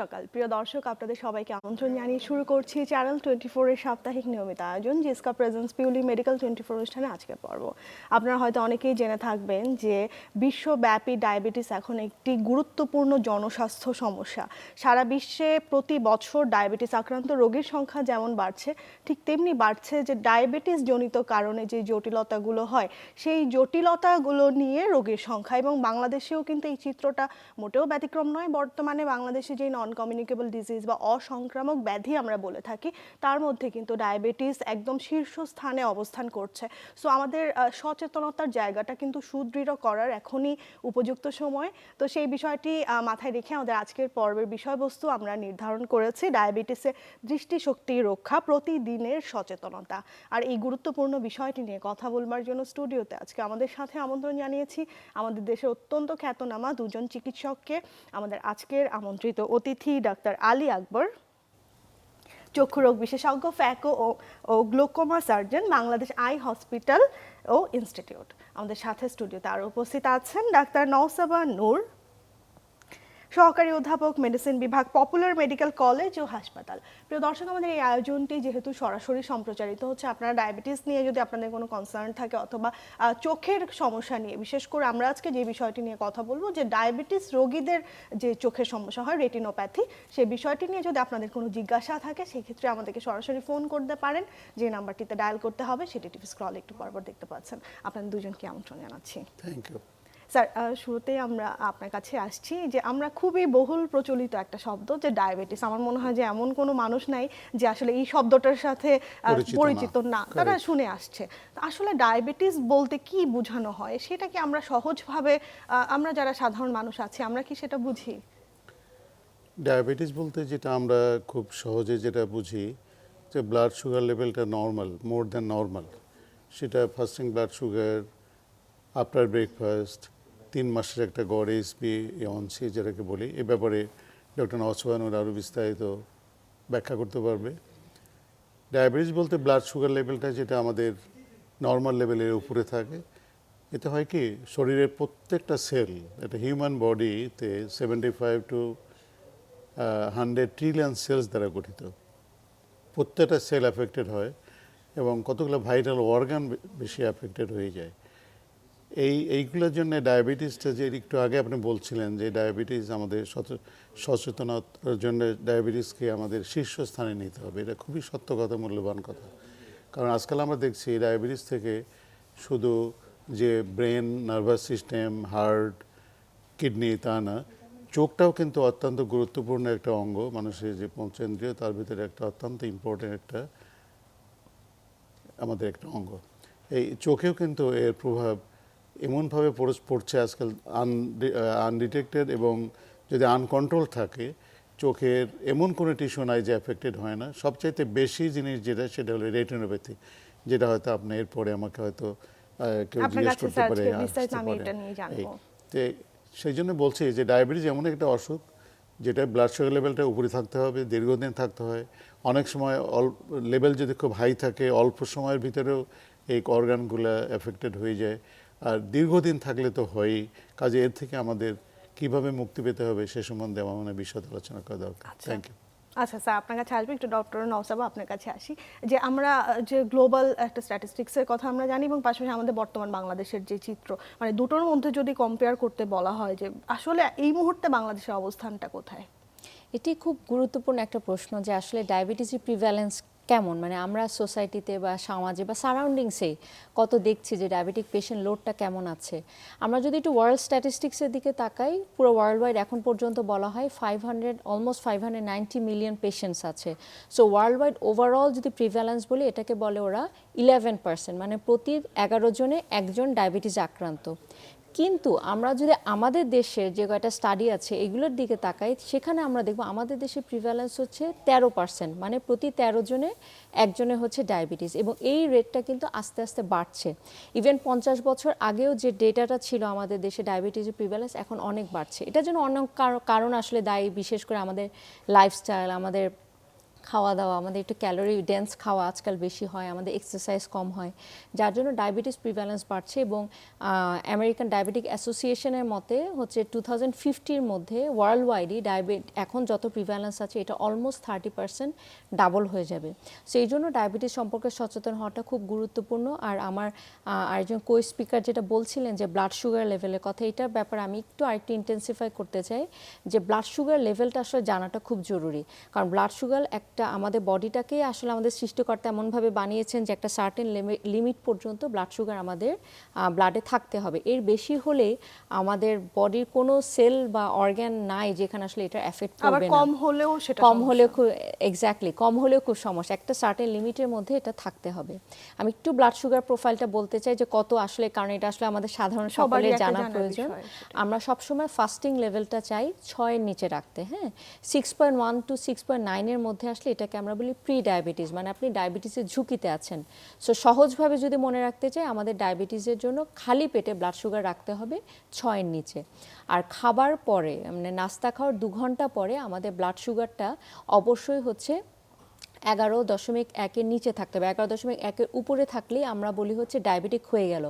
সকাল। প্রিয় দর্শক, আপনাদের সবাইকে আমন্ত্রণ জানিয়ে শুরু করছি চ্যানেল টোয়েন্টি ফোরের সাপ্তাহিক নিয়মিত আয়োজন জিসকা প্রেজেন্স পিউলি মেডিকেল টোয়েন্টি ফোর অনুষ্ঠানে আজকে পর্ব। আপনারা হয়তো অনেকেই জেনে থাকবেন যে বিশ্বব্যাপী ডায়াবেটিস এখন একটি গুরুত্বপূর্ণ জনস্বাস্থ্য সমস্যা। সারা বিশ্বে প্রতি বছর ডায়াবেটিস আক্রান্ত রোগীর সংখ্যা যেমন বাড়ছে, ঠিক তেমনি বাড়ছে যে ডায়াবেটিস জনিত কারণে যে জটিলতাগুলো হয়, সেই জটিলতাগুলো নিয়ে রোগীর সংখ্যা এবং বাংলাদেশেও কিন্তু এই চিত্রটা মোটেও ব্যতিক্রম নয়। বর্তমানে বাংলাদেশে যে নন কমিউনিকেবল ডিজিজ বা অসংক্রামক ব্যাধি আমরা বলে থাকি, তার মধ্যে কিন্তু ডায়াবেটিস একদম শীর্ষস্থানে অবস্থান করছে। সো আমাদের সচেতনতার জায়গাটা কিন্তু সুদৃঢ় করার এখনই উপযুক্ত সময়। তো সেই বিষয়টি মাথায় রেখে আমাদের আজকের পর্বের বিষয়বস্তু আমরা নির্ধারণ করেছি ডায়াবেটিসের দৃষ্টিশক্তি রক্ষা, প্রতিদিনের সচেতনতা। আর এই গুরুত্বপূর্ণ বিষয়টি নিয়ে কথা বলবার জন্য স্টুডিওতে আজকে আমাদের সাথে আমন্ত্রণ জানিয়েছি। আমাদের দেশের অত্যন্ত খ্যাতনামা দুজন চিকিৎসককে। আমাদের আজকের আমন্ত্রিত অতিথি ডাক্তার আলী আকবর, চক্ষু রোগ বিশেষজ্ঞ, ফ্যাকো ও ও glaucoma surgeon Bangladesh eye hospital ও ইনস্টিটিউট। আমাদের সাথে স্টুডিওতে আরও উপস্থিত আছেন ডাক্তার নওসাবা নূর সহকারী অধ্যাপক মেডিসিন বিভাগ, পপুলার মেডিকেল কলেজ ও হাসপাতাল। প্রিয় দর্শক, আমাদের এই আয়োজনটি যেহেতু সরাসরি সম্প্রচারিত হচ্ছে, আপনারা ডায়াবেটিস নিয়ে যদি আপনাদের কোনো কনসার্ন থাকে অথবা চোখের সমস্যা নিয়ে, বিশেষ করে আমরা আজকে যে বিষয়টি নিয়ে কথা বলব, যে ডায়াবেটিস রোগীদের যে চোখের সমস্যা হয় রেটিনোপ্যাথি সেই বিষয়টি নিয়ে যদি আপনাদের কোনো জিজ্ঞাসা থাকে সেই ক্ষেত্রে আমাদেরকে সরাসরি ফোন করতে পারেন। যে নাম্বারটিতে ডায়াল করতে হবে, সেটি টিভি স্ক্রল একটু পরপর দেখতে পাচ্ছেন। আপনাদের দুজনকে আমন্ত্রণ জানাচ্ছি। থ্যাংক ইউ স্যার আহ, শুরুতেই আমরা আপনার কাছে আসছি যে আমরা খুবই বহুল প্রচলিত একটা শব্দ যে ডায়াবেটিস আমার মনে হয় যে এমন কোনো মানুষ নাই যে আসলে এই শব্দটার সাথে পরিচিত না। তারা শুনে আসছে। আসলে ডায়াবেটিস বলতে কি বোঝানো হয়? সেটা কি আমরা সহজভাবে আমরা যারা সাধারণ মানুষ আছি আমরা কি সেটা বুঝি? ডায়াবেটিস বলতে যেটা আমরা খুব সহজে যেটা বুঝি যে ব্লাড সুগার লেভেলটা নর্মাল মোর দ্যান নর্মাল সেটা fasting blood sugar after breakfast তিন মাসের একটা গড় এসবি অনসি যেটাকে বলি, এ ব্যাপারে ডক্টর নওয়ানুর আরও বিস্তারিত ব্যাখ্যা করতে পারবে। ডায়াবেটিস বলতে ব্লাড সুগার লেভেলটা যেটা আমাদের নর্মাল লেভেলের উপরে থাকে, এতে হয় কি শরীরের প্রত্যেকটা সেল একটা হিউম্যান বডিতে seventy five to hundred trillion cells দ্বারা গঠিত। প্রত্যেকটা সেল অ্যাফেক্টেড হয় এবং কতগুলো ভাইটাল অর্গান বেশি অ্যাফেক্টেড হয়ে যায়। এই, এইগুলোর জন্য ডায়াবেটিসটা যে একটু আগে আপনি বলছিলেন যে ডায়াবেটিস আমাদের সচ- সচেতনতার জন্য ডায়াবেটিসকে আমাদের শীর্ষস্থানে নিতে হবে। এটা খুবই সত্য কথা, মূল্যবান কথা। কারণ আজকাল আমরা দেখছি ডায়াবেটিস থেকে শুধু যে brain nervous system heart kidney তা না, চোখটাও কিন্তু অত্যন্ত গুরুত্বপূর্ণ একটা অঙ্গ। মানুষের যে পঞ্চেন্দ্রিয় তার ভিতরে একটা অত্যন্ত ইম্পর্টেন্ট একটা, আমাদের একটা অঙ্গ। এই চোখেও কিন্তু এর প্রভাব এমনভাবে পড়ে- পড়ছে আজকাল আন আনডিটেক্টেড এবং যদি আনকন্ট্রোল থাকে চোখের এমন কোনো টিস্যু নাই যে অ্যাফেক্টেড হয় না। সবচাইতে বেশি জিনিস যেটা সেটা হলো রেটিনোপ্যাথি যেটা হয়তো আপনি এরপরে আমাকে হয়তো কেউ জিজ্ঞেস করতে পারে সেই জন্য বলছি যে ডায়াবেটিস এমন একটা অসুখ যেটা ব্লাড সুগার লেভেলটা উপরে থাকতে হবে দীর্ঘদিন থাকতে হয়। অনেক সময় অল্প লেভেল যদি খুব হাই থাকে অল্প সময়ের ভিতরেও এই অর্গানগুলো এফেক্টেড হয়ে যায়। আর দীর্ঘদিন থাকলে তো হয়ই। কাজে এর থেকে আমাদের কীভাবে মুক্তি পেতে হবে সে সম্বন্ধে আমার মনে বিশদ আলোচনা করা দরকার। আচ্ছা। থ্যাংক ইউ আচ্ছা স্যার আপনার কাছে আসবে একটু ডক্টর নওসাবা আপনার কাছে আসি। যে আমরা যে গ্লোবাল একটা স্ট্যাটিস্টিক্সের কথা আমরা জানি এবং পাশাপাশি আমাদের বর্তমান বাংলাদেশের যে চিত্র মানে দুটোর মধ্যে যদি কম্পেয়ার করতে বলা হয় যে আসলে এই মুহূর্তে বাংলাদেশের অবস্থানটা কোথায়? এটি খুব গুরুত্বপূর্ণ একটা প্রশ্ন যে আসলে ডায়াবেটিসের প্রিভ্যালেন্স কেমন? মানে আমরা সোসাইটিতে বা সমাজে বা সারাউন্ডিংসে কত দেখছি যে ডায়াবেটিক পেশেন্ট লোডটা কেমন আছে? আমরা যদি একটু ওয়ার্ল্ড স্ট্যাটিস্টিক্সের দিকে তাকাই, পুরো ওয়ার্ল্ড ওয়াইড এখন পর্যন্ত বলা হয় five hundred almost five hundred ninety million patients আছে। সো ওয়ার্ল্ড ওয়াইড ওভারঅল যদি প্রিভ্যালেন্স বলি, এটাকে বলে ওরা ইলেভেন পার্সেন্ট মানে প্রতি এগারো জনে একজন ডায়াবেটিস আক্রান্ত। কিন্তু আমরা যদি আমাদের দেশের যে কয়টা স্টাডি আছে এগুলোর দিকে তাকাই, সেখানে আমরা দেখব আমাদের দেশে প্রিভ্যালেন্স হচ্ছে তেরো পার্সেন্ট মানে প্রতি তেরো জনে একজনে হচ্ছে ডায়াবেটিস এবং এই রেটটা কিন্তু আস্তে আস্তে বাড়ছে। ইভেন পঞ্চাশ বছর আগেও যে ডেটাটা ছিল আমাদের দেশে ডায়াবেটিসের প্রিভ্যালেন্স এখন অনেক বাড়ছে। এটার জন্য অনেক কার- কারণ আসলে দায়ী, বিশেষ করে আমাদের লাইফস্টাইল আমাদের খাওয়া দাওয়া আমাদের একটু ক্যালোরি ডেন্স খাওয়া আজকাল বেশি হয়, আমাদের এক্সারসাইজ কম হয়। যার জন্য ডায়াবেটিস প্রিভ্যালেন্স বাড়ছে এবং আমেরিকান ডায়াবেটিক অ্যাসোসিয়েশনের মতে হচ্ছে টু থাউজেন্ড ফিফটির মধ্যে ওয়ার্ল্ড ওয়াইডই ডায়াবেট এখন যত প্রিভ্যালেন্স আছে, এটা অলমোস্ট থার্টি পার্সেন্ট ডাবল হয়ে যাবে। সেই জন্য ডায়াবেটিস সম্পর্কে সচেতন হওয়াটা খুব গুরুত্বপূর্ণ। আর আমার আরেকজন কো স্পিকার যেটা বলছিলেন যে ব্লাড সুগার লেভেলের কথা, এটার ব্যাপারে আমি একটু আরেকটু ইন্টেন্সিফাই করতে চাই যে ব্লাড সুগার লেভেলটা আসলে জানাটা খুব জরুরি। কারণ ব্লাড সুগার একটা আমাদের বডিটাকে আসলে আমাদের সৃষ্টিকর্তা এমনভাবে বানিয়েছেন যে একটা সার্টেন লিমিট পর্যন্ত ব্লাড সুগার আমাদের ব্লাডে থাকতে হবে। এর বেশি হলে আমাদের বডির কোনো সেল বা অর্গ্যান নাই যেখানে আসলে এটা এফেক্ট করবে না। কম হলেও সেটা কম। হলেও খুব এক্স্যাক্টলি কম হলেও খুব সমস্যা। একটা সার্টেন লিমিটের মধ্যে এটা থাকতে হবে। আমি একটু ব্লাড সুগার প্রোফাইলটা বলতে চাই যে কত আসলে কারণ এটা আসলে আমাদের সাধারণ একটা জানা জানার প্রয়োজন। আমরা সবসময় ফাস্টিং লেভেলটা চাই ছয়ের নিচে রাখতে হ্যাঁ? Six point one to six point নাইনের মধ্যে আসলে এটাকে আমরা বলি প্রি ডায়াবেটিস মানে আপনি ডায়াবেটিসের ঝুঁকিতে আছেন। সো সহজভাবে যদি মনে রাখতে চাই, আমাদের ডায়াবেটিসের জন্য খালি পেটে ব্লাড সুগার রাখতে হবে ছয়ের নিচে। আর খাবার পরে মানে নাস্তা খাওয়ার দু ঘণ্টা পরে আমাদের ব্লাড সুগারটা অবশ্যই হচ্ছে এগারো দশমিক একের নিচে থাকতে হবে। এগারো দশমিক একের উপরে থাকলেই আমরা বলি হচ্ছে ডায়াবেটিক হয়ে গেল।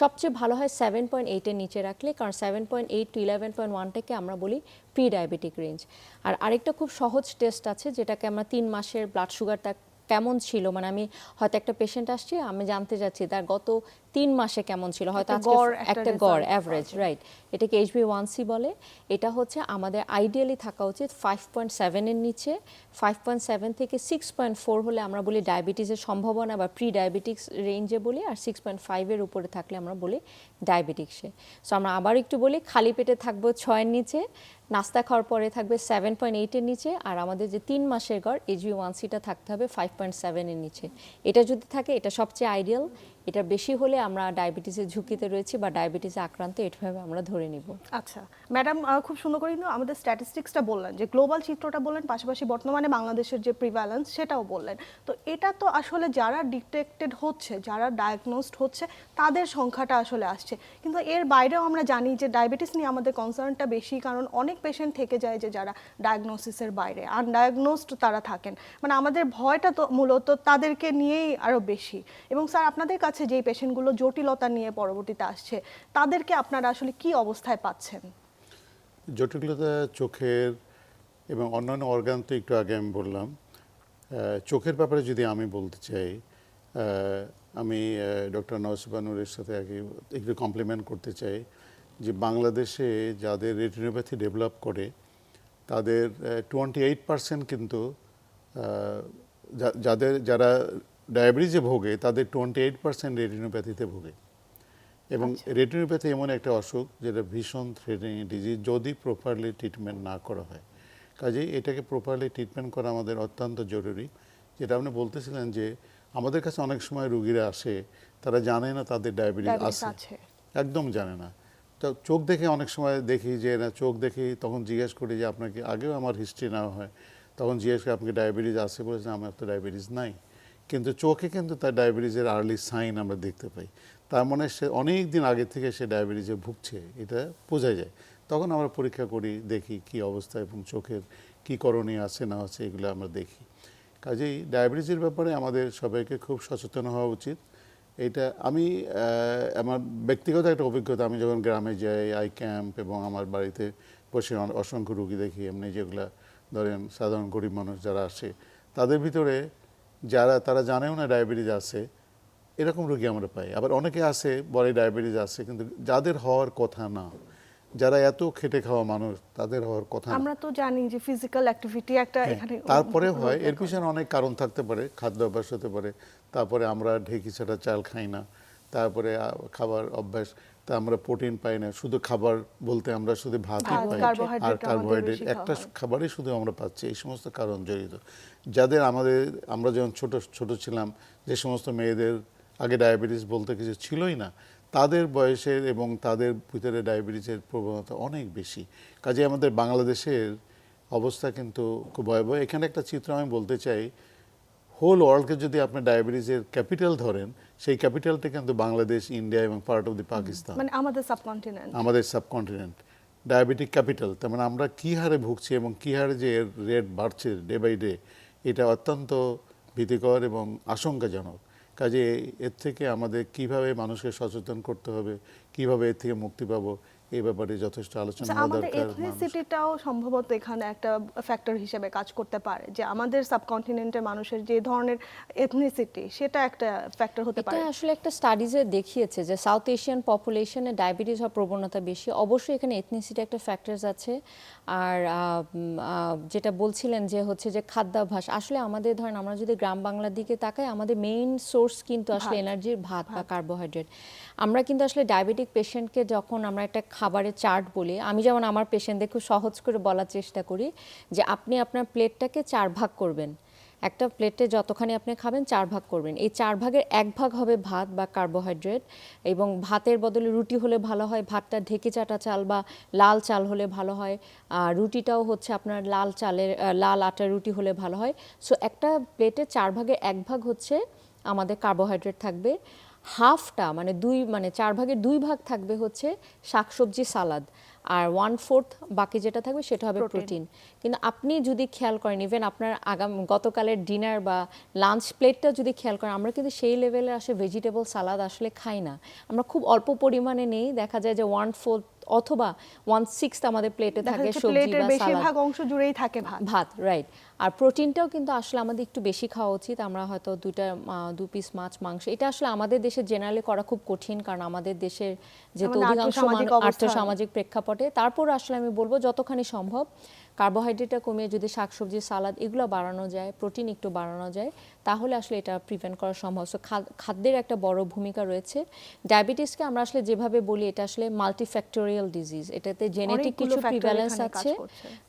সবচেয়ে ভালো হয় সেভেন পয়েন্ট এইটের নিচে রাখলে, কারণ seven point eight to eleven point ওয়ানটাকে আমরা বলি প্রি ডায়াবেটিক রেঞ্জ আর আরেকটা খুব সহজ টেস্ট আছে, যেটাকে আমরা তিন মাসের ব্লাড সুগারটা কেমন ছিল? মানে আমি হয়তো একটা পেশেন্ট আসছি, আমি জানতে চাচ্ছি, তার গত তিন মাসে কেমন ছিল? হয়তো একটা গড় অ্যাভারেজ রাইট এটাকে এইচবি ওয়ান সি বলে। এটা হচ্ছে আমাদের আইডিয়ালি থাকা উচিত ফাইভ পয়েন্ট সেভেনের নিচে। ফাইভ পয়েন্ট সেভেন থেকে সিক্স পয়েন্ট ফোর হলে আমরা বলি ডায়াবেটিসের সম্ভাবনা বা প্রি ডায়াবেটিক্স রেঞ্জে বলি আর সিক্স পয়েন্ট ফাইভের উপরে থাকলে আমরা বলি ডায়াবেটিক্সে সো আমরা আবার একটু বলি খালি পেটে থাকব ছয়ের নিচে নাস্তা খাওয়ার পরে থাকবে সেভেন পয়েন্ট এইটের নিচে আর আমাদের যে তিন মাসের গড় এইচবি ওয়ান সিটা থাকতে হবে ফাইভ পয়েন্ট সেভেনের নিচে। এটা যদি থাকে এটা সবচেয়ে আইডিয়াল এটা বেশি হলে আমরা ডায়াবেটিসের ঝুঁকিতে রয়েছি বা ডায়াবেটিসে আক্রান্ত এভাবে আমরা ধরে নিব। আচ্ছা ম্যাডাম খুব সুন্দর করে আমাদের স্ট্যাটিস্টিক্সটা বললেন, যে গ্লোবাল চিত্রটা বললেন, পাশাপাশি বর্তমানে বাংলাদেশের যে প্রিভ্যালেন্স সেটাও বললেন। তো এটা তো আসলে যারা ডিটেক্টেড হচ্ছে, যারা ডায়াগনোসড হচ্ছে, তাদের সংখ্যাটা আসলে আসছে। কিন্তু এর বাইরেও আমরা জানি যে ডায়াবেটিস নিয়ে আমাদের কনসার্নটা বেশি, কারণ অনেক পেশেন্ট থেকে যায় যে যারা ডায়াগনোসিসের বাইরে আনডায়াগনোসড তারা থাকেন। মানে আমাদের ভয়টা তো মূলত তাদেরকে নিয়েই আরও বেশি। এবং স্যার, আপনাদের কাছে যেই পেশেন্টগুলো জটিলতা নিয়ে পরবর্তীতে আসছে, তাদেরকে আপনারা আসলে কি অবস্থায় পাচ্ছেন? জটিলতা চোখের এবং অন্যান্য অর্গান তো একটু আগে আমি বললাম চোখের ব্যাপারে যদি আমি বলতে চাই আমি ডক্টর নওসিবানুরের সাথে আগে একটু কমপ্লিমেন্ট করতে চাই যে বাংলাদেশে যাদের রেটিনোপ্যাথি ডেভেলপ করে, তাদের টোয়েন্টি এইট পার্সেন্ট কিন্তু যাদের, যারা ডায়াবেটিসে ভোগে তাদের টোয়েন্টি এইট পার্সেন্ট রেটিনোপ্যাথিতে ভোগে। এবং রেটিনোপ্যাথি এমন একটা অসুখ যেটা ভীষণ থ্রেটিং ডিজিজ যদি প্রপারলি ট্রিটমেন্ট না করা হয়। কাজেই এটাকে প্রপারলি ট্রিটমেন্ট করা আমাদের অত্যন্ত জরুরি। যেটা আপনি বলতেছিলেন যে আমাদের কাছে অনেক সময় রুগীরা আসে তারা জানে না তাদের ডায়াবেটিস আছে। একদম জানে না। তো চোখ দেখে অনেক সময় দেখি যে না চোখ দেখি তখন জিজ্ঞেস করি যে আপনাকে আগেও আমার হিস্ট্রি নেওয়া হয়। তখন জিজ্ঞেস করে আপনাকে ডায়াবেটিস আছে? বলেছেন আমার তো ডায়াবেটিস নাই। কিন্তু চোখে কিন্তু তার ডায়াবেটিসের আর্লি সাইন আমরা দেখতে পাই। তার মানে সে অনেক দিন আগে থেকে সে ডায়াবেটিসে ভুগছে, এটা বোঝা যায়। তখন আমরা পরীক্ষা করি, দেখি কি অবস্থা এবং চোখের কি করণীয় আছে, না আছে, এগুলো আমরা দেখি। কাজেই ডায়াবেটিসের ব্যাপারে আমাদের সবাইকে খুব সচেতন হওয়া উচিত। এটা আমি আমার ব্যক্তিগত একটা অভিজ্ঞতা, আমি যখন গ্রামে যাই আই ক্যাম্প এবং আমার বাড়িতে বসে অসংখ্য রুগী দেখি, এমনি যেগুলা ধরেন সাধারণ গরিব মানুষ যারা আসে, তাদের ভিতরে যারা তারা জানেও না ডায়াবেটিস আছে এরকম রোগী আমরা পাই। আবার অনেকে আছে বলে ডায়াবেটিস আছে কিন্তু যাদের হওয়ার কথা না যারা এত খেটে খাওয়া মানুষ তাদের হওয়ার কথা আমরা তো জানি যে ফিজিক্যাল অ্যাক্টিভিটি একটা হ্যাঁ, এখানে তারপরে হয় এর পিছনে অনেক কারণ থাকতে পারে খাদ্য অভ্যাস হতে পারে তারপরে আমরা ঢেকি ছাড়া চাল খাই না তারপরে খাবার অভ্যাস তা আমরা প্রোটিন পাই না। শুধু খাবার বলতে আমরা শুধু ভাতই ভাত, পাই। আর কার্বোহাইড্রেট একটা খাবারই শুধু আমরা পাচ্ছি এই সমস্ত কারণ জড়িত। যাদের আমাদের আমরা যখন ছোট ছোট ছিলাম যে সমস্ত মেয়েদের আগে ডায়াবেটিস বলতে কিছু ছিলই না তাদের বয়সের এবং তাদের ভিতরে ডায়াবেটিসের প্রবণতা অনেক বেশি। কাজে আমাদের বাংলাদেশের অবস্থা কিন্তু খুব ভয়াবহ। এখানে একটা চিত্র আমি বলতে চাই হোল ওয়ার্ল্ডকে যদি আপনি ডায়াবেটিসের ক্যাপিটাল ধরেন সেই ক্যাপিটালটা কিন্তু বাংলাদেশ ইন্ডিয়া এবং পার্ট অফ দি পাকিস্তান মানে আমাদের সাবকন্টিনেন্ট আমাদের সাবকন্টিনেন্ট ডায়াবেটিক ক্যাপিটাল তার মানে আমরা কী হারে ভুগছি এবং কী হারে যে এর রেট বাড়ছে ডে বাই ডে এটা অত্যন্ত ভীতিকর এবং আশঙ্কাজনক। কাজে এর থেকে আমাদের কীভাবে মানুষকে সচেতন করতে হবে কীভাবে এর থেকে মুক্তি পাবো এই ব্যাপারে যথেষ্ট আলোচনা আচ্ছা, হওয়া আমাদের দরকার মানুষ- এথনিসিটিটাও সম্ভবত এখানে একটা ফ্যাক্টর হিসেবে কাজ করতে পারে যে আমাদের সাবকন্টিনেন্টের মানুষের যে ধরনের এথনিসিটি সেটা একটা ফ্যাক্টর হতে পারে। এটা আসলে একটা স্টাডিজে দেখিয়েছে যে সাউথ এশিয়ান পপুলেশনে ডায়াবেটিস হওয়ার প্রবণতা বেশি। অবশ্যই এখানে এথনিসিটি একটা ফ্যাক্টরস আছে। আর আহ, যেটা বলছিলেন যে হচ্ছে যে খাদ্যাভ্যাস আসলে আমাদের ধরেন আমরা যদি গ্রাম বাংলার দিকে তাকাই আমাদের মেইন সোর্স কিন্তু আসলে এনার্জির ভাত বা কার্বোহাইড্রেট আমরা কিন্তু আসলে ডায়াবেটিক পেশেন্টকে যখন আমরা একটা খাবারের চার্ট বলি, আমি যেমন আমার পেশেন্টদের খুব সহজ করে বলার চেষ্টা করি যে আপনি আপনার প্লেটটাকে চার ভাগ করবেন। একটা প্লেটে যতখানি আপনি খাবেন চার ভাগ করবেন। এই চার ভাগের এক ভাগ হবে ভাত বা কার্বোহাইড্রেট এবং ভাতের বদলে রুটি হলে ভালো হয়, ভাতটা ঢেকে চাটা চাল বা লাল চাল হলে ভালো হয়, আর রুটিটাও হচ্ছে আপনার লাল চালের লাল আটার রুটি হলে ভালো হয়। সো একটা প্লেটে চার ভাগের এক ভাগ হচ্ছে আমাদের কার্বোহাইড্রেট থাকবে। হাফটা মানে দুই মানে চার ভাগের দুই ভাগ থাকবে হচ্ছে শাকসবজি সালাদ। আর ওয়ান ফোর্থ বাকি যেটা থাকবে সেটা হবে প্রোটিন কিন্তু আপনি যদি খেয়াল করেন ইভেন আপনার আগাম গতকালের ডিনার বা লাঞ্চ প্লেটটা যদি খেয়াল করেন আমরা কিন্তু সেই লেভেলে আসলে ভেজিটেবল সালাদ আসলে খাই না। আমরা খুব অল্প পরিমাণে নেই। দেখা যায় যে ওয়ান ফোর্থ অথবা ওয়ান সিক্স আমাদের প্লেটে থাকে সবজি বা সালাদ। অংশ জুড়েই থাকে ভাত। ভাত রাইট আর প্রোটিনটাও কিন্তু আসলে আমাদের একটু বেশি খাওয়া উচিত। আমরা হয়তো দুটা দু পিস মাছ মাংস এটা আসলে আমাদের দেশে জেনারেলি করা খুব কঠিন কারণ আমাদের দেশের যেহেতু অধিকাংশ আর্থ সামাজিক প্রেক্ষাপটে তারপর আসলে আমি বলব যতখানি সম্ভব কার্বোহাইড্রেটটা কমিয়ে যদি শাকসবজি সালাদ এগুলো বাড়ানো যায় প্রোটিন একটু বাড়ানো যায় তাহলে আসলে এটা প্রিভেন্ট করা সম্ভব। সো খাদ্যের একটা বড় ভূমিকা রয়েছে। ডায়াবেটিসকে আমরা আসলে যেভাবে বলি এটা আসলে মাল্টিফ্যাক্টোরিয়াল ডিজিজ এটাতে জেনেটিক কিছু প্রিভ্যালেন্স আছে।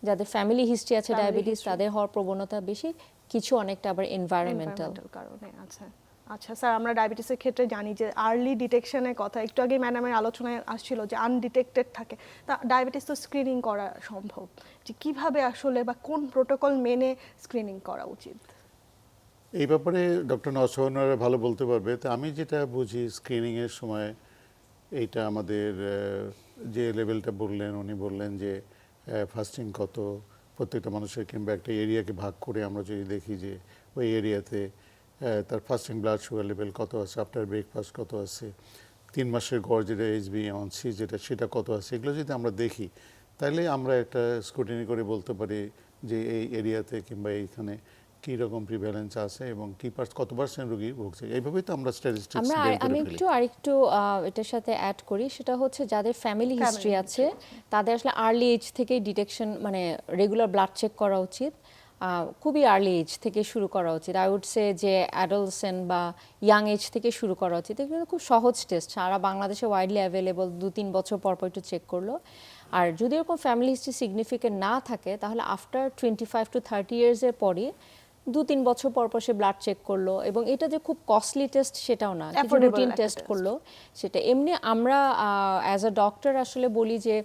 যাদের ফ্যামিলি হিস্ট্রি আছে ডায়াবেটিস তাদের হওয়ার প্রবণতা বেশি কিছু অনেকটা আবার এনভায়রনমেন্টাল কারণে আচ্ছা আচ্ছা স্যার, আমরা ডায়াবেটিসের ক্ষেত্রে জানি যে আর্লি ডিটেকশনের কথা। একটু আগে ম্যাডামের আলোচনায় আসছিল যে আনডিটেক্টেড থাকে। তা ডায়াবেটিস তো স্ক্রিনিং করা সম্ভব। যে কীভাবে আসলে বা কোন প্রোটোকল মেনে স্ক্রিনিং করা উচিত? এই ব্যাপারে ডক্টর নসওয়ানারা ভালো বলতে পারবে। তো আমি যেটা বুঝি স্ক্রিনিংয়ের সময় এইটা আমাদের যে লেভেলটা বললেন, উনি বললেন যে ফাস্টিং কত? প্রত্যেকটা মানুষের কিংবা একটা এরিয়াকে ভাগ করে আমরা যদি দেখি যে ওই এরিয়াতে তার ফাস্টিং ব্লাড সুগার লেভেল কত আছে? আফটার ব্রেকফাস্ট কত আছে? তিন মাসের গড় যেটা এইচবি সি যেটা সেটা কত আছে? এগুলো যদি আমরা দেখি তাহলে আমরা একটা স্ক্রুটিনি করে বলতে পারি যে এই এরিয়াতে কিংবা এইখানে কী রকম প্রিভ্যালেন্স আছে এবং কি পার্স কত পার্সেন্ট রোগী ভুগছে? এইভাবেই তো আমরা স্ট্যাটিস্টিক্স আমরা আমি একটু আরেকটু আহ, এটার সাথে অ্যাড করি সেটা হচ্ছে যাদের ফ্যামিলি হিস্ট্রি আছে তাদের আসলে আর্লি এজ থেকেই ডিটেকশন মানে রেগুলার ব্লাড চেক করা উচিত। খুবই আর্লি এজ থেকে শুরু করা উচিত। আই উড সে যে অ্যাডলসেন বা ইয়াং এজ থেকে শুরু করা উচিত। এগুলো খুব সহজ টেস্ট সারা বাংলাদেশে ওয়াইডলি অ্যাভেলেবল দু তিন বছর পর পর একটু চেক করল। আর যদি এরকম ফ্যামিলি হিস্ট্রি সিগনিফিকেন্ট না থাকে তাহলে after twenty five to thirty ইয়ার্সের পরে দু তিন বছর পর পর সে ব্লাড চেক করল এবং এটা যে খুব কস্টলি টেস্ট সেটাও না। রুটিন টেস্ট করল সেটা। এমনি আমরা অ্যাজ আ ডক্টর আসলে বলি যে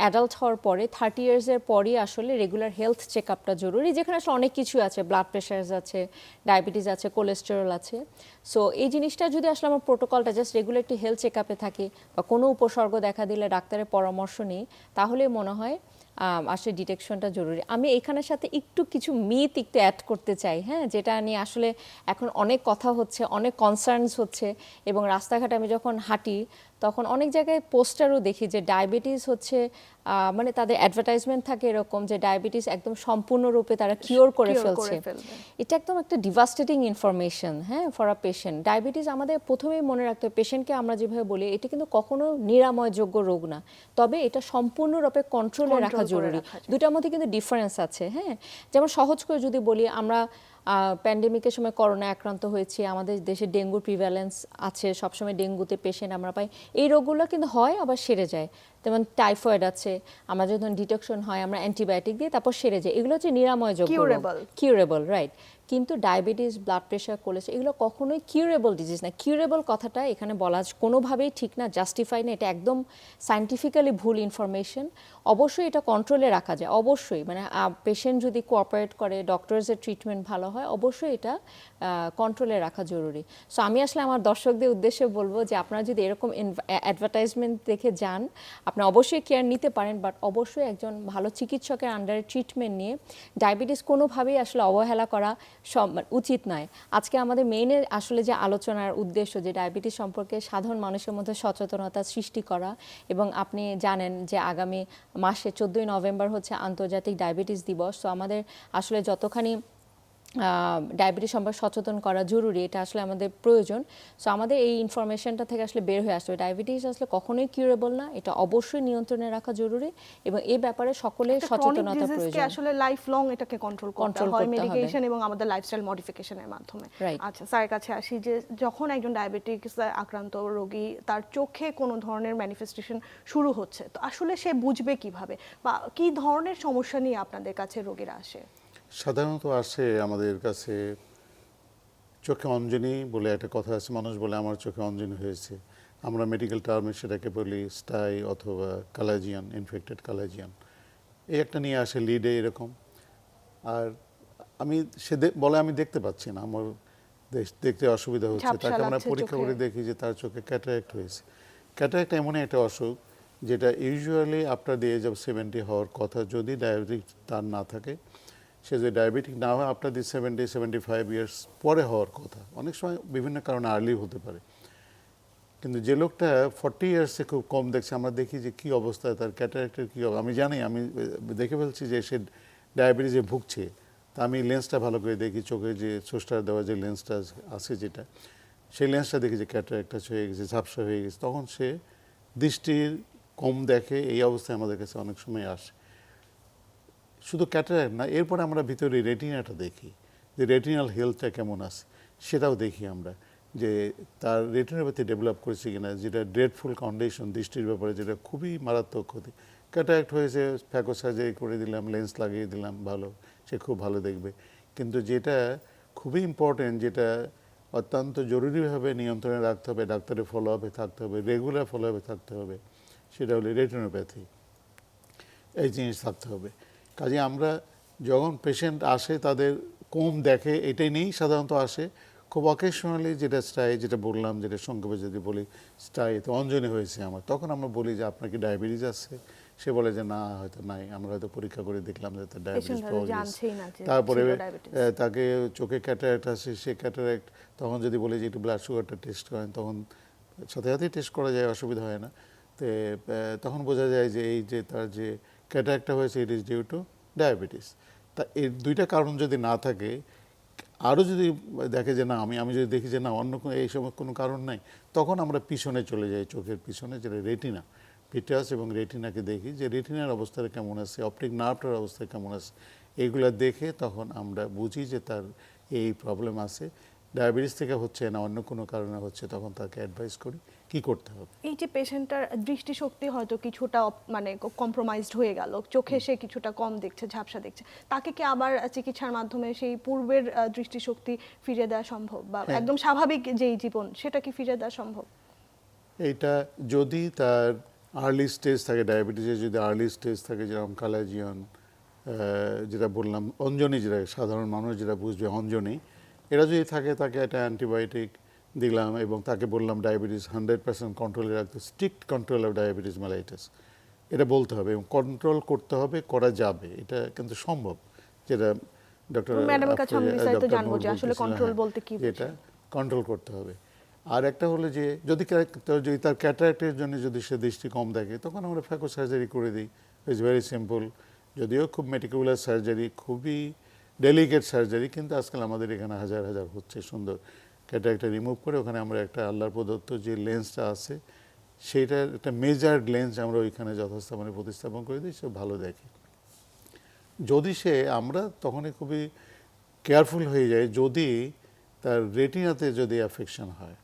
অ্যাডাল্ট হওয়ার পরে থার্টি ইয়ার্সের পরই আসলে রেগুলার হেলথ চেক আপটা জরুরি, যেখানে আসলে অনেক কিছু আছে ব্লাড প্রেশার আছে ডায়াবেটিস আছে কোলেস্টেরল আছে। সো এই জিনিসটা যদি আসলে আমার প্রোটোকলটা জাস্ট রেগুলার একটি হেলথ চেক আপে থাকে বা কোনো উপসর্গ দেখা দিলে ডাক্তারের পরামর্শ নেই তাহলে মনে হয় আসলে ডিটেকশনটা জরুরি। আমি এখানের সাথে একটু কিছু মিথ একটু অ্যাড করতে চাই হ্যাঁ? যেটা নিয়ে আসলে এখন অনেক কথা হচ্ছে, অনেক কনসার্নস হচ্ছে এবং রাস্তাঘাটে আমি যখন হাঁটি তখন অনেক জায়গায় পোস্টারও দেখি যে ডায়াবেটিস হচ্ছে মানে তাদের অ্যাডভার্টাইজমেন্ট থাকে এরকম যে ডায়াবেটিস একদম সম্পূর্ণরূপে তারা কিওর করে ফেলছে। এটা একদম একটা ডিভাস্টেটিং ইনফরমেশন হ্যাঁ ফর আ পেশেন্ট ডায়াবেটিস আমাদের প্রথমেই মনে রাখতে হবে পেশেন্টকে আমরা যেভাবে বলি এটা কিন্তু কখনো নিরাময়যোগ্য রোগ না। তবে এটা সম্পূর্ণরূপে কন্ট্রোলে রাখা জরুরি। দুটার মধ্যে কিন্তু ডিফারেন্স আছে হ্যাঁ। যেমন সহজ করে যদি বলি আমরা প্যান্ডেমিকের সময় করোনা আক্রান্ত হয়েছি আমাদের দেশে ডেঙ্গুর প্রিভ্যালেন্স আছে সবসময় ডেঙ্গুতে পেশেন্ট আমরা পাই। এই রোগগুলো কিন্তু হয় আবার সেরে যায়। যেমন টাইফয়েড আছে আমরা যখন ডিটেকশন হয় আমরা অ্যান্টিবায়োটিক দিয়ে তারপর সেরে যায় এগুলো হচ্ছে নিরাময়যোগ্য Curable. কিউরেবল রাইট কিন্তু ডায়াবেটিস ব্লাড প্রেশার কোলেস্ট্রল এগুলো কখনোই কিউরেবল ডিজিজ না। কিউরেবল কথাটা এখানে বলা কোনোভাবেই ঠিক না জাস্টিফাই না। এটা একদম সাইন্টিফিক্যালি ভুল ইনফরমেশন অবশ্যই এটা কন্ট্রোলে রাখা যায়। অবশ্যই মানে পেশেন্ট যদি কোঅপারেট করে ডক্টরসের ট্রিটমেন্ট ভালো হয়, অবশ্যই এটা কন্ট্রোলে রাখা জরুরি। সো আমি আসলে আমার দর্শকদের উদ্দেশ্যে বলব যে, আপনারা যদি এরকম অ্যাডভার্টাইজমেন্ট দেখে যান, আপনি অবশ্যই কেয়ার নিতে পারেন বাট অবশ্যই একজন ভালো চিকিৎসকের আন্ডারে ট্রিটমেন্ট নিয়ে ডায়াবেটিস কোনোভাবেই আসলে অবহেলা করা উচিত নয়। আজকে আমাদের মেইনের আসলে যে আলোচনার উদ্দেশ্য যে ডায়াবেটিস সম্পর্কে সাধারণ মানুষের মধ্যে সচেতনতা সৃষ্টি করা এবং আপনি জানেন যে আগামী মাসে চোদ্দোই নভেম্বর হচ্ছে আন্তর্জাতিক ডায়াবেটিস দিবস। তো আমাদের আসলে যতখানি ডায়াবেটিস সম্পর্কে সচেতন করা জরুরি এটা আসলে আমাদের প্রয়োজন। সো আমাদের এই ইনফরমেশনটা থেকে আসলে বের হয়ে আসবে ডায়াবেটিস আসলে কখনোই কিউরেবল না এটা অবশ্যই নিয়ন্ত্রণে রাখা জরুরি এবং এই ব্যাপারে সকলের সচেতনতা প্রয়োজন। আসলে লাইফ লং এটাকে কন্ট্রোল করতে হয় মেডিকেশন এবং আমাদের লাইফস্টাইল মডিফিকেশনের মাধ্যমে। আচ্ছা স্যারের কাছে আসি যে যখন একজন ডায়াবেটিস আক্রান্ত রোগী তার চোখে কোনো ধরনের ম্যানিফেস্টেশন শুরু হচ্ছে তো আসলে সে বুঝবে কীভাবে? বা কি ধরনের সমস্যা নিয়ে আপনাদের কাছে রোগীরা আসে? সাধারণত আসে আমাদের কাছে চোখে অঞ্জনি বলে একটা কথা আছে মানুষ বলে আমার চোখে অঞ্জনি হয়েছে। আমরা মেডিকেল টার্মে সেটাকে বলি স্টাই অথবা কালাজিয়ান ইনফেক্টেড কালাজিয়ান। এই একটা নিয়ে আসে লিডে এরকম। আর আমি সে বলে আমি দেখতে পাচ্ছি না আমার দেখ- দেখতে অসুবিধা হচ্ছে। তাকে আমরা পরীক্ষা করে দেখি যে তার চোখে ক্যাটারাক্ট হয়েছে। ক্যাটারাক্ট এমনই একটা অসুখ যেটা usually after the age of seventy হওয়ার কথা যদি ডায়াবেটিক তার না থাকে সে যদি ডায়াবেটিক না হয় after the seventy seventy five years পরে হওয়ার কথা। অনেক সময় বিভিন্ন কারণে আর্লি হতে পারে। কিন্তু যে লোকটা ফর্টি ইয়ার্সে খুব কম দেখছে, আমরা দেখি যে কি অবস্থা তার ক্যাটারাক্টের কী আমি জানি, আমি দেখে ফেলছি যে সে ডায়াবেটিসে ভুগছে। তা আমি লেন্সটা ভালো করে দেখি, চোখে যে সোস্টার দেওয়া যে লেন্সটা আছে যেটা, সেই লেন্সটা দেখি যে ক্যাটারাক্টটা হয়ে গেছে, ঝাপসা হয়ে গেছে। তখন সে দৃষ্টির কম দেখে, এই অবস্থায় আমাদের কাছে অনেক সময় আসে। শুধু ক্যাটারাক্ট না, এরপরে আমরা ভিতরে রেটিনাটা দেখি, যে রেটিনাল হেলথটা কেমন আছে, সেটাও দেখি আমরা, যে তার রেটিনোপ্যাথি ডেভেলপ করেছে কিনা, যেটা ড্রেডফুল কন্ডিশন দৃষ্টির ব্যাপারে যেটা খুবই মারাত্মক ক্ষতি। ক্যাটারাক্ট হয়েছে, ফ্যাকো করে দিলাম, লেন্স লাগিয়ে দিলাম, ভালো, সে খুব ভালো দেখবে। কিন্তু যেটা খুবই ইম্পর্টেন্ট যেটা অত্যন্ত জরুরিভাবে নিয়ন্ত্রণে রাখতে হবে, ডাক্তারের ফলো আপে থাকতে হবে রেগুলার ফলো আপে থাকতে হবে, সেটা হলো রেটিনোপ্যাথি। এই জিনিস থাকতে হবে। কাজে আমরা যখন পেশেন্ট আসে তাদের কম দেখে এটাই নিয়েই সাধারণত আসে। খুব অকেশনালি যেটা স্টাই যেটা বললাম যেটা সংক্ষেপে যদি বলি স্টাই তো অঞ্জনি হয়েছে আমার। তখন আমরা বলি যে আপনার কি ডায়াবেটিস আছে? সে বলে যে না হয়তো নাই। আমরা হয়তো পরীক্ষা করে দেখলাম যে তার ডায়াবেটিস তারপরে। তাকে চোখে ক্যাটারাক্ট আছে সে ক্যাটারাক্ট তখন যদি বলে যে একটু ব্লাড সুগারটা টেস্ট করেন তখন সাথে সাথেই টেস্ট করা যায় অসুবিধা হয় না। তো তখন বোঝা যায় যে এই যে তার যে ক্যাটারাক্টটা হয়েছে it is due to diabetes তা এই দুইটা কারণ যদি না থাকে, আরও যদি দেখে যে না, আমি আমি যদি দেখি যে না, অন্য কোনো, এই সময় কোনো কারণ নাই, তখন আমরা পিছনে চলে যাই, চোখের পিছনে, যেটা রেটিনা পিটাস এবং রেটিনাকে দেখি যে রেটিনার অবস্থাটা কেমন আছে, অপটিক নার্ভটার অবস্থা কেমন আছে এইগুলা দেখে তখন আমরা বুঝি যে তার এই প্রবলেম আছে। ডায়াবেটিস থেকে হচ্ছে না, অন্য কোনো কারণে হচ্ছে, তখন তাকে অ্যাডভাইস করি। কি করতে হবে? এই যে পেশেন্টটার দৃষ্টিশক্তি হয়তো কিছুটা মানে কম্প্রোমাইজড হয়ে গেল। চোখে সে কিছুটা কম দেখছে ঝাপসা দেখছে। তাকে কি আবার চিকিৎসার মাধ্যমে সেই পূর্বের দৃষ্টিশক্তি ফিরিয়ে দেওয়া সম্ভব? বা হ্যাঁ। একদম স্বাভাবিক যেই জীবন সেটা কি ফিরিয়ে দেওয়া সম্ভব? এইটা যদি তার আর্লি স্টেজ থাকে ডায়াবেটিসের যদি আর্লি স্টেজ থাকে যেরকম কালাজিয়ন যেটা বললাম অঞ্জনি যেটা সাধারণ মানুষ যেটা বুঝবে অঞ্জনি এরা যদি থাকে তাকে একটা অ্যান্টিবায়োটিক দিলাম এবং তাকে বললাম ডায়াবেটিস হান্ড্রেড পার্সেন্ট কন্ট্রোলে রাখতে strict control of diabetes mellitus এটা বলতে হবে এবং কন্ট্রোল করতে হবে করা যাবে। এটা কিন্তু সম্ভব। যেটা ডক্টর ম্যাডামের কাছে আমি বিস্তারিত জানব যে আসলে control বলতে কি এটা কন্ট্রোল করতে হবে। আর একটা হলো যে যদি তার- যদি তার ক্যাটারাক্টের জন্য যদি সে দৃষ্টি কম দেখে তখন আমরা ফ্যাকো সার্জারি করে দিই। ইটস ভেরি সিম্পল যদিও খুব মেটিকুলার সার্জারি খুবই ডেলিকেট সার্জারি কিন্তু আজকাল আমাদের এখানে হাজার হাজার হচ্ছে সুন্দর। ক্যাটারাক্টটা রিমুভ করে ওখানে আমরা একটা আল্লাহর প্রদত্ত যে লেন্সটা আছে সেইটার একটা মেজার্ড লেন্স আমরা ওইখানে যথাস্থাপনে প্রতিস্থাপন করে দিই, সে ভালো দেখে। যদি সে আমরা তখনই খুবই কেয়ারফুল হয়ে যায় যদি তার রেটিনাতে যদি অ্যাফেকশন হয়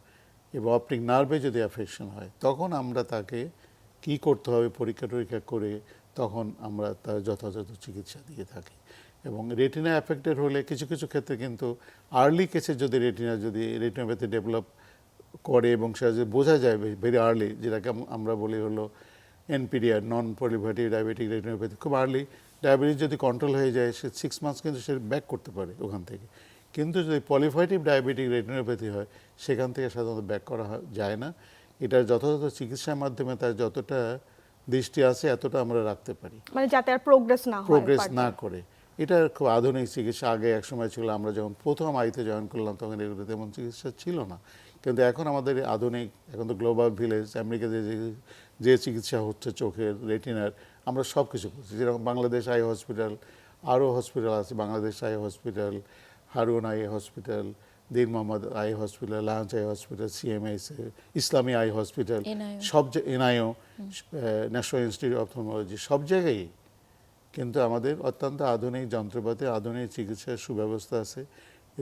এবং অপটিক নার্ভে যদি অ্যাফেকশন হয়, তখন আমরা তাকে কি করতে হবে পরীক্ষা টরীক্ষা করে তখন আমরা তার যথাযথ চিকিৎসা দিয়ে থাকি। এবং রেটিনা অ্যাফেক্টেড হলে কিছু কিছু ক্ষেত্রে কিন্তু আর্লি কেসে যদি রেটিনা যদি রেটিনোপ্যাথি ডেভেলপ করে এবং সেটা যদি বোঝা যায় ভেরি আর্লি যেটাকে আমরা বলি হলো NPDR non proliferative diabetic retinopathy খুব আর্লি ডায়াবেটিস যদি কন্ট্রোল হয়ে যায় সে সিক্স মান্থস কিন্তু সে ব্যাক করতে পারে ওখান থেকে। কিন্তু যদি পলিফাইটিভ ডায়াবেটিক রেটিনোপ্যাথি হয় সেখান থেকে সাধারণত ব্যাক করা যায় না। এটা যথাযথ চিকিৎসার মাধ্যমে তার যতটা দৃষ্টি আছে এতটা আমরা রাখতে পারি। মানে যাতে আর প্রোগ্রেস না প্রোগ্রেস না করে। এটা খুব আধুনিক চিকিৎসা। আগে এক সময় ছিল আমরা যখন প্রথম আইতে জয়েন করলাম তখন এগুলো তেমন চিকিৎসা ছিল না। কিন্তু এখন আমাদের আধুনিক এখন তো গ্লোবাল ভিলেজ আমেরিকাতে যে যে চিকিৎসা হচ্ছে চোখের রেটিনার আমরা সব কিছু করছি। যেরকম বাংলাদেশ আই হসপিটাল আরও হসপিটাল আছে Bangladesh eye hospital Harun eye hospital Deen Mohammad eye hospital lunch eye hospital CMS Islami eye hospital সব NIO national institute of ophthalmology সব জায়গায় কিন্তু আমাদের অত্যন্ত আধুনিক যন্ত্রপাতি, আধুনিক চিকিৎসার সুব্যবস্থা আছে।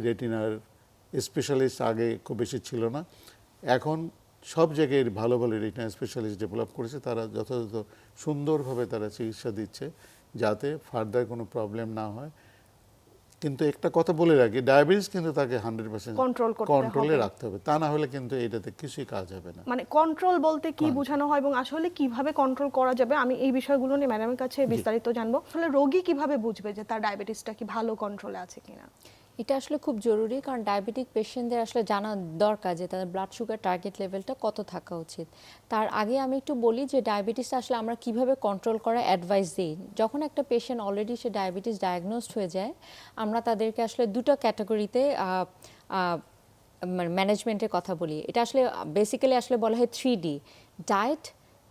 রেটিনার স্পেশালিস্ট আগে খুব বেশি ছিল না। এখন সব জায়গায় ভালো ভালো রেটিনার স্পেশালিস্ট ডেভেলপ করেছে। তারা যথাযথ সুন্দরভাবে তারা চিকিৎসা দিচ্ছে যাতে ফার্দার কোনো প্রবলেম না হয়। কিন্তু একটা কথা বলে রাখি ডায়াবেটিস কিন্তু তাকে হান্ড্রেড পার্সেন্ট কন্ট্রোলে রাখতে হবে। তা না হলে কিন্তু এটাতে কিছুই কাজ হবে না। মানে কন্ট্রোল বলতে কি বোঝানো হয় এবং আসলে কীভাবে কন্ট্রোল করা যাবে আমি এই বিষয়গুলো নিয়ে ম্যাডামের কাছে বিস্তারিত জানব। আসলে রোগী কীভাবে বুঝবে যে তার ডায়াবেটিসটা কি ভালো কন্ট্রোলে আছে কিনা? এটা আসলে খুব জরুরি কারণ ডায়াবেটিক পেশেন্টদের আসলে জানা দরকার যে তাদের ব্লাড সুগার টার্গেট লেভেলটা কত থাকা উচিত। তার আগে আমি একটু বলি যে ডায়াবেটিস আসলে আমরা কীভাবে কন্ট্রোল করা অ্যাডভাইস দিই। যখন একটা পেশেন্ট অলরেডি সে ডায়াবেটিস ডায়াগনোসড হয়ে যায় আমরা তাদেরকে আসলে দুটো ক্যাটাগরিতে মানে ম্যানেজমেন্টের কথা বলি। এটা আসলে বেসিক্যালি আসলে বলা হয় three D diet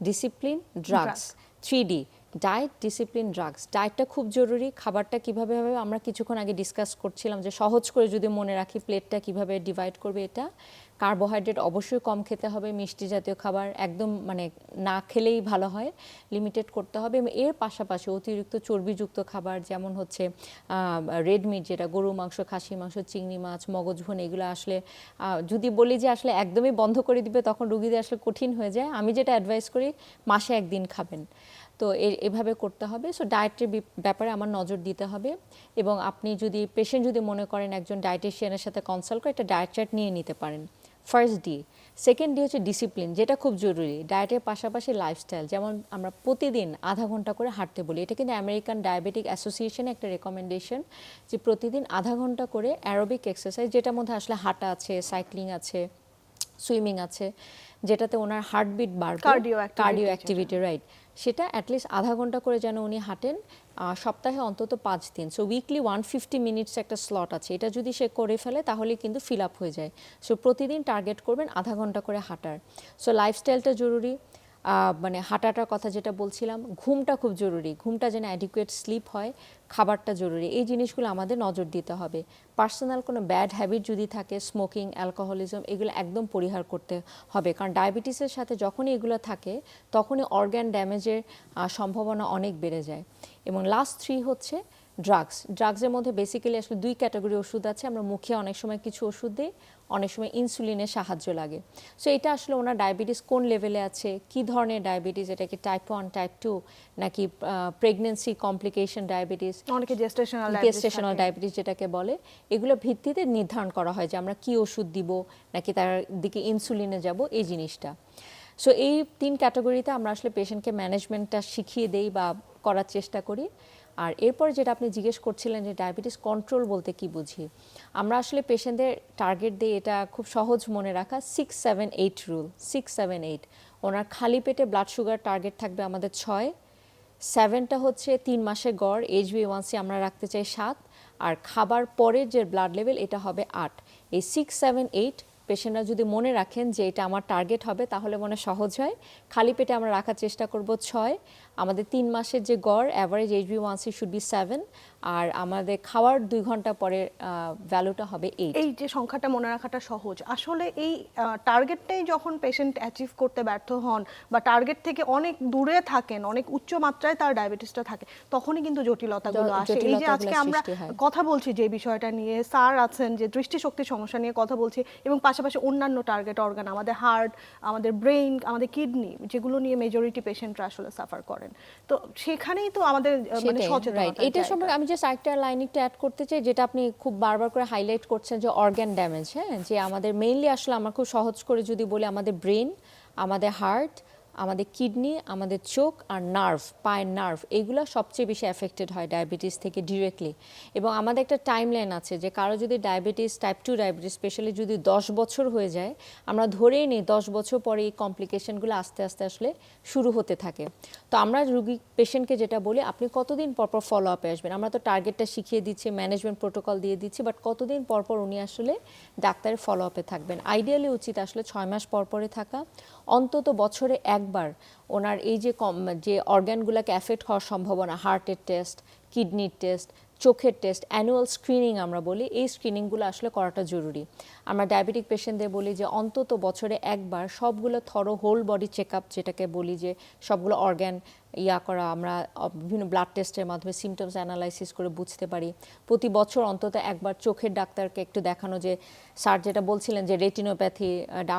discipline drugs three D diet discipline drugs ডায়েটটা খুব জরুরি, খাবারটা কীভাবে হবে, আমরা কিছুক্ষণ আগে ডিসকাস করছিলাম যে সহজ করে যদি মনে রাখি প্লেটটা কীভাবে ডিভাইড করবে এটা। কার্বোহাইড্রেট অবশ্যই কম খেতে হবে, মিষ্টি জাতীয় খাবার একদম মানে না খেলেই ভালো হয় লিমিটেড করতে হবে। এর পাশাপাশি অতিরিক্ত চর্বিযুক্ত খাবার যেমন হচ্ছে রেড মিট যেটা গরু মাংস খাসি মাংস, চিংড়ি মাছ, মগজ এগুলো আসলে যদি বলি যে আসলে একদমই বন্ধ করে দিবে, তখন রুগীদের আসলে কঠিন হয়ে যায়। আমি যেটা অ্যাডভাইস করি, মাসে একদিন খাবেন। তো এভাবে করতে হবে। সো ডায়েটের ব্যাপারে আমার নজর দিতে হবে এবং আপনি যদি পেশেন্ট যদি মনে করেন একজন ডায়েটিশিয়ানের সাথে কনসাল্ট করে একটা ডায়েট চার্ট নিয়ে নিতে পারেন। ফার্স্ট ডি সেকেন্ড ডি হচ্ছে ডিসিপ্লিন যেটা খুব জরুরি। ডায়েটের পাশাপাশি লাইফস্টাইল যেমন আমরা প্রতিদিন আধা ঘণ্টা করে হাঁটতে বলি। এটা কিন্তু আমেরিকান ডায়াবেটিক অ্যাসোসিয়েশনে একটা রেকমেন্ডেশন যে প্রতিদিন আধা ঘণ্টা করে অ্যারোবিক এক্সারসাইজ যেটার মধ্যে আসলে হাঁটা আছে সাইক্লিং আছে সুইমিং আছে যেটাতে ওনার হার্টবিট বাড়বে। কার্ডিও অ্যাক্টিভিটি রাইট সেটা অ্যাটলিস্ট আধা ঘণ্টা করে যেন উনি হাঁটেন সপ্তাহে অন্তত পাঁচ দিন। So weekly one fifty minutes একটা স্লট আছে। এটা যদি সে করে ফেলে, তাহলে কিন্তু ফিল আপ হয়ে যায়। সো প্রতিদিন টার্গেট করবেন আধা ঘণ্টা করে হাঁটার। সো লাইফস্টাইলটা জরুরি। মানে হাঁটাটার কথা যেটা বলছিলাম, ঘুমটা খুব জরুরি। ঘুমটা যেন অ্যাডিকুয়েট স্লিপ হয়, খাবারটা জরুরি। এই জিনিসগুলো আমাদের নজর দিতে হবে। পার্সোনাল কোনো ব্যাড হ্যাবিট যদি থাকে স্মোকিং অ্যালকোহলিজম এগুলো একদম পরিহার করতে হবে। কারণ ডায়াবেটিসের সাথে যখনই এগুলো থাকে, তখনই অর্গ্যান ড্যামেজের সম্ভাবনা অনেক বেড়ে যায়। এবং লাস্ট থ্রি হচ্ছে ড্রাগস ড্রাগসের মধ্যে বেসিক্যালি আসলে দুই ক্যাটাগরি ওষুধ আছে। আমরা মুখে অনেক সময় কিছু ওষুধ দিই অনেক সময় ইনসুলিনের সাহায্য লাগে। সো এটা আসলে ওনার ডায়াবেটিস কোন লেভেলে আছে? কি ধরনের ডায়াবেটিস এটা কি টাইপ ওয়ান টাইপ টু নাকি প্রেগনেন্সি কমপ্লিকেশন ডায়াবেটিস অনেকে জেস্টেশনাল গেস্টেশনাল ডায়াবেটিস যেটাকে বলে। এগুলো ভিত্তিতে নির্ধারণ করা হয় যে আমরা কি ওষুধ দিব নাকি তার দিকে ইনসুলিনে যাব এই জিনিসটা। সো এই তিন ক্যাটাগরিতে আমরা আসলে পেশেন্টকে ম্যানেজমেন্টটা শিখিয়ে দেই বা করার চেষ্টা করি। আর এরপর যেটা আপনি জিজ্ঞেস করছিলেন যে ডায়াবেটিস কন্ট্রোল বলতে কি বুঝি, আমরা আসলে পেশেন্টদের টার্গেট দিই এটা খুব সহজ মনে রাখা six seven eight rule six seven eight ওনার খালি পেটে ব্লাড সুগার টার্গেট থাকবে আমাদের ছয় সেভেনটা হচ্ছে তিন মাসের গড় এইচ বি ওয়ানসি আমরা রাখতে চাই সাত, আর খাবার পরের যে ব্লাড লেভেল এটা হবে আট। এই সিক্স সেভেন এইট পেশেন্টরা যদি মনে রাখেন যে এটা আমার টার্গেট হবে তাহলে মনে সহজ হয়। খালি পেটে আমরা রাখার চেষ্টা করব ছয় আমাদের তিন মাসের যে গড় average H B one c should be seven আর আমাদের খাওয়ার দুই ঘণ্টা পরে ভ্যালুটা হবে এইট এই যে সংখ্যাটা মনে রাখাটা সহজ আসলে এই টার্গেটটাই যখন পেশেন্ট অ্যাচিভ করতে ব্যর্থ হন বা টার্গেট থেকে অনেক দূরে থাকেন অনেক উচ্চ মাত্রায় তার ডায়াবেটিসটা থাকে তখনই কিন্তু জটিলতাগুলো আসে। এই যে আজকে আমরা কথা বলছি যে বিষয়টা নিয়ে স্যার আছেন যে দৃষ্টিশক্তির সমস্যা নিয়ে কথা বলছি এবং পাশাপাশি অন্যান্য টার্গেট অর্গান আমাদের হার্ট আমাদের ব্রেইন আমাদের কিডনি যেগুলো নিয়ে মেজরিটি পেশেন্টরা আসলে সাফার করেন। করেন। তো সেখানেই তো আমাদের মানে সেটাই সচেতন রাইট এটা সম্পর্কে আমি জাস্ট আরেকটা লাইন একটু অ্যাড করতে চাই যেটা আপনি খুব বারবার করে হাইলাইট করছেন যে অর্গান ড্যামেজ হ্যাঁ? যে আমাদের মেইনলি আসলে আমার খুব সহজ করে যদি বলি আমাদের ব্রেন আমাদের হার্ট আমাদের কিডনি, আমাদের চোখ আর নার্ভ, পায়ের নার্ভ, এগুলো সবচেয়ে বেশি এফেক্টেড হয় ডায়াবেটিস থেকে ডিরেক্টলি এবং আমাদের একটা টাইম লাইন আছে যে কারও যদি diabetes type two diabetes specially যদি দশ বছর হয়ে যায়, আমরা ধরেই নিই দশ বছর পরে এই কমপ্লিকেশনগুলো আস্তে আস্তে আসলে শুরু হতে থাকে। তো আমরা রুগী পেশেন্টকে যেটা বলি, আপনি কতদিন পর পর ফলো আপে আসবেন? আমরা তো টার্গেটটা শিখিয়ে দিচ্ছি ম্যানেজমেন্ট প্রোটোকল দিয়ে দিচ্ছি বাট কতদিন পর পর উনি আসলে ডাক্তারের ফলো আপে থাকবেন? আইডিয়ালি উচিত আসলে ছয় মাস পর পরে থাকা, অন্তত বছরে একবার ওনার এই যে কম, যে অর্গ্যানগুলোকে অ্যাফেক্ট হওয়ার সম্ভাবনা হার্টের টেস্ট কিডনির টেস্ট চোখের টেস্ট অ্যানুয়াল স্ক্রিনিং আমরা বলি, এই স্ক্রিনিংগুলো আসলে করাটা জরুরি। আমরা ডায়াবেটিক পেশেন্টদের বলি যে, অন্তত বছরে একবার সবগুলো thorough whole body check up যেটাকে বলি যে, সবগুলো অর্গ্যান ইয়া করা, আমরা বিভিন্ন ব্লাড টেস্টের মাধ্যমে সিমটমস অ্যানালাইসিস করে বুঝতে পারি। প্রতি বছর অন্তত একবার চোখের ডাক্তারকে একটু দেখানো যে, স্যার যেটা বলছিলেন যে রেটিনোপ্যাথি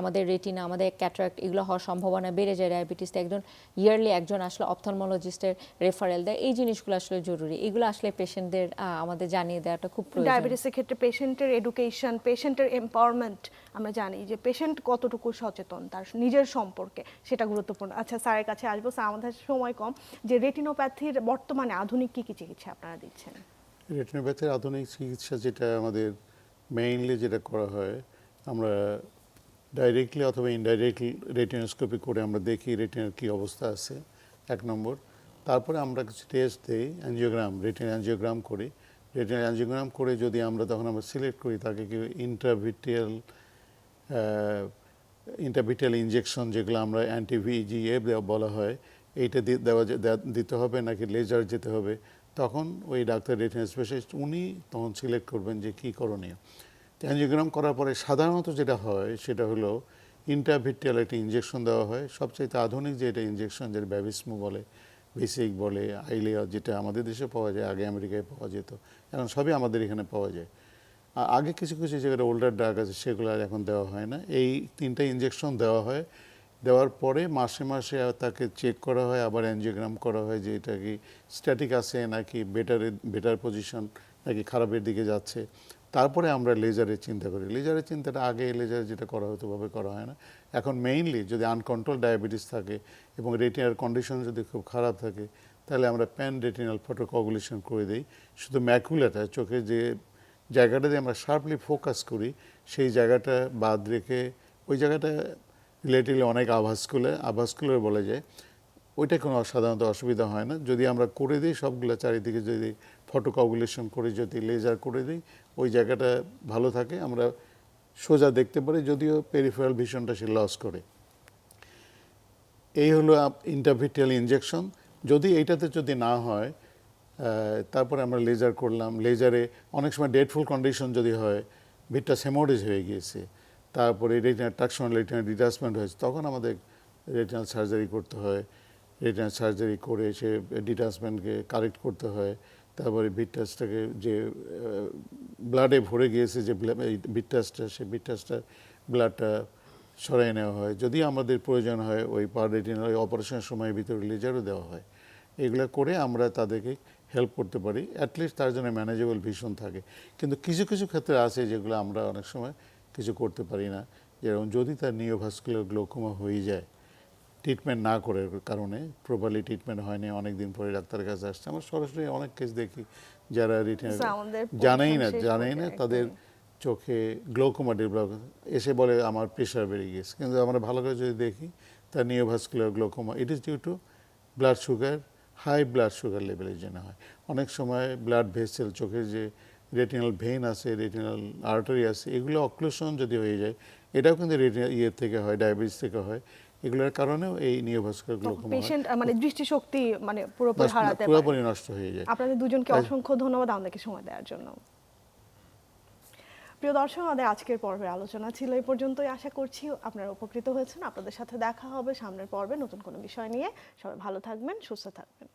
আমাদের রেটিনা আমাদের ক্যাটারাক্ট এগুলো হওয়ার সম্ভাবনা বেড়ে যায়। ডায়াবেটিসতে একজন ইয়ারলি একজন আসলে অপথলমোলজিস্টের রেফারেল দেয়। এই জিনিসগুলো আসলে জরুরি। এগুলো আসলে পেশেন্টদের আমাদের জানিয়ে দেওয়াটা খুব ডায়াবেটিসের ক্ষেত্রে পেশেন্টের এডুকেশন পেশেন্টের এম্পাওয়ারমেন্ট আমরা জানি যে পেশেন্ট কতটুকু সচেতন তার নিজের সম্পর্কে, সেটা গুরুত্বপূর্ণ। আচ্ছা স্যারের কাছে আসব, স্যার, আমাদের সময় কম। যে রেটিনোপ্যাথির বর্তমানে আধুনিক কি কি চিকিৎসা আপনারা দিচ্ছেন? রেটিনোপ্যাথির আধুনিক চিকিৎসা যেটা আমাদের মেইনলি যেটা করা হয়, আমরা ডাইরেক্টলি অথবা ইনডাইরেক্টলি রেটিনোস্কোপি করে আমরা দেখি রেটিনার কী অবস্থা আছে, এক নম্বর। তারপরে আমরা কিছু টেস্ট দিই অ্যাঞ্জিওগ্রাম রেটিনা অ্যাঞ্জিওগ্রাম করি। রেটিনা অ্যাঞ্জিওগ্রাম করে যদি আমরা তখন আমরা সিলেক্ট করি, তাকে কি ইন্ট্রাভিটিয়াল ইন্টারভিটাল ইনজেকশন যেগুলো আমরা অ্যান্টিভিজিএ বলা হয়, এইটা দেওয়া দিতে হবে নাকি লেজার যেতে হবে? তখন ওই ডাক্তার রেটিনা স্পেশালিস্ট উনি তখন সিলেক্ট করবেন যে কী করণীয়। অ্যাঞ্জিওগ্রাম করার পরে সাধারণত যেটা হয়, সেটা হলো ইন্টারভিটিয়াল একটা ইঞ্জেকশন দেওয়া হয়। সবচাইতে আধুনিক যে এটা ইঞ্জেকশন যেটা ব্যাবিসমু বলে বেসিক বলে আইলিয়া যেটা আমাদের দেশে পাওয়া যায়, আগে আমেরিকায় পাওয়া যেত। এখন সবই আমাদের এখানে পাওয়া যায়। আগে কিছু কিছু জায়গায় ওল্ডার ড্রাগ আছে, সেগুলো আর এখন দেওয়া হয় না। এই তিনটা ইঞ্জেকশন দেওয়া হয়। দেওয়ার পরে মাসে মাসে তাকে চেক করা হয়, আবার অ্যানজিওগ্রাম করা হয় যে এটা কি স্ট্যাটিক আছে নাকি বেটার বেটার পজিশন নাকি খারাপের দিকে যাচ্ছে। তারপরে আমরা লেজারের চিন্তা করি। লেজারের চিন্তাটা আগে লেজার যেটা করা হতো ভাবে করা হয় না। এখন মেইনলি যদি আনকন্ট্রোল ডায়াবেটিস থাকে এবং রেটিনার কন্ডিশন যদি খুব খারাপ থাকে, তাহলে আমরা প্যান রেটিনাল ফটোকগুলেশন করে দিই। শুধু ম্যাকুলাটা চোখে যে জায়গাটা দিয়ে আমরা শার্পলি ফোকাস করি, সেই জায়গাটা বাদ রেখে, ওই জায়গাটা রিলেটিভলি অনেক আভাসকুলার আভাসকুলার বলা যায়, ওইটা কোনো সাধারণত অসুবিধা হয় না। যদি আমরা করে দিই সবগুলো চারিদিকে, যদি ফটো ফটোকগুলেশন করে, যদি লেজার করে দিই, ওই জায়গাটা ভালো থাকে, আমরা সোজা দেখতে পারি, যদিও পেরিফেরাল ভিশনটা সে লস করে। এই হলো ইন্টারভিটিয়াল ইনজেকশন যদি এইটাতে যদি না হয় তারপরে আমরা লেজার করলাম। লেজারে অনেক সময় ডেটফুল কন্ডিশন যদি হয়, ভিটটা সেমোডেজ হয়ে গিয়েছে, তারপরে রেটিনার টাকশন রেটিনার ডিটাচমেন্ট হয়েছে, তখন আমাদের রেটিনাল সার্জারি করতে হয়। রেটিনাল সার্জারি করে সে ডিটাচমেন্টকে কারেক্ট করতে হয়। তারপরে ভিটটাসটাকে যে ব্লাডে ভরে গিয়েছে যে ভিটটাসটা সেই ভিটটাসটার ব্লাডটা সরাই নেওয়া হয়। যদি আমাদের প্রয়োজন হয় ওই পার রেটিনাল অপারেশনের সময়ের ভিতরে লেজারও দেওয়া হয়। এগুলো করে আমরা তাদেরকে হেল্প করতে পারি অ্যাটলিস্ট তার জন্য ম্যানেজেবল ভীষণ থাকে। কিন্তু কিছু কিছু ক্ষেত্রে আছে যেগুলো আমরা অনেক সময় কিছু করতে পারি না। যেরকম যদি তার নিওভাস্কুলার গ্লোকোমা হয়ে যায় ট্রিটমেন্ট না করার কারণে প্রপারলি ট্রিটমেন্ট হয়নি অনেক দিন পরে ডাক্তারের কাছে আসছে। আমরা সরাসরি অনেক কেস দেখি যারা রিটেন জানেই না জানেই না তাদের চোখে গ্লোকোমা ডেভেলপ এসে বলে আমার প্রেশার বেড়ে গিয়েছে। কিন্তু আমরা ভালো করে যদি দেখি তার neovascular glaucoma it is due to blood sugar high blood sugar লেভেলের জন্য হয়। অনেক সময় ব্লাড ভেসেল চোখের যে রেটিনাল ভেইন আছে রেটিনাল আর্টারি আছে এগুলো অক্লুশন যদি হয়ে যায় এটাও কিন্তু রেটিনাল ইয়ে থেকে হয় ডায়াবেটিস থেকে হয়। এগুলোর কারণেও এই নিওভাস্কুলার গ্লোকোমা পেশেন্ট মানে দৃষ্টিশক্তি মানে পুরোপুরি হারাতে পারে। পুরোপুরি নষ্ট হয়ে যায়। আপনাদের দুজনকে অসংখ্য ধন্যবাদ আমাদেরকে সময় দেওয়ার জন্য। প্রিয় দর্শক, আমাদের আজকের পর্বের আলোচনা ছিল এই পর্যন্তই। আশা করছি আপনারা উপকৃত হয়েছেন। আপনাদের সাথে দেখা হবে সামনের পর্বে নতুন কোনো বিষয় নিয়ে। সবাই ভালো থাকবেন, সুস্থ থাকবেন।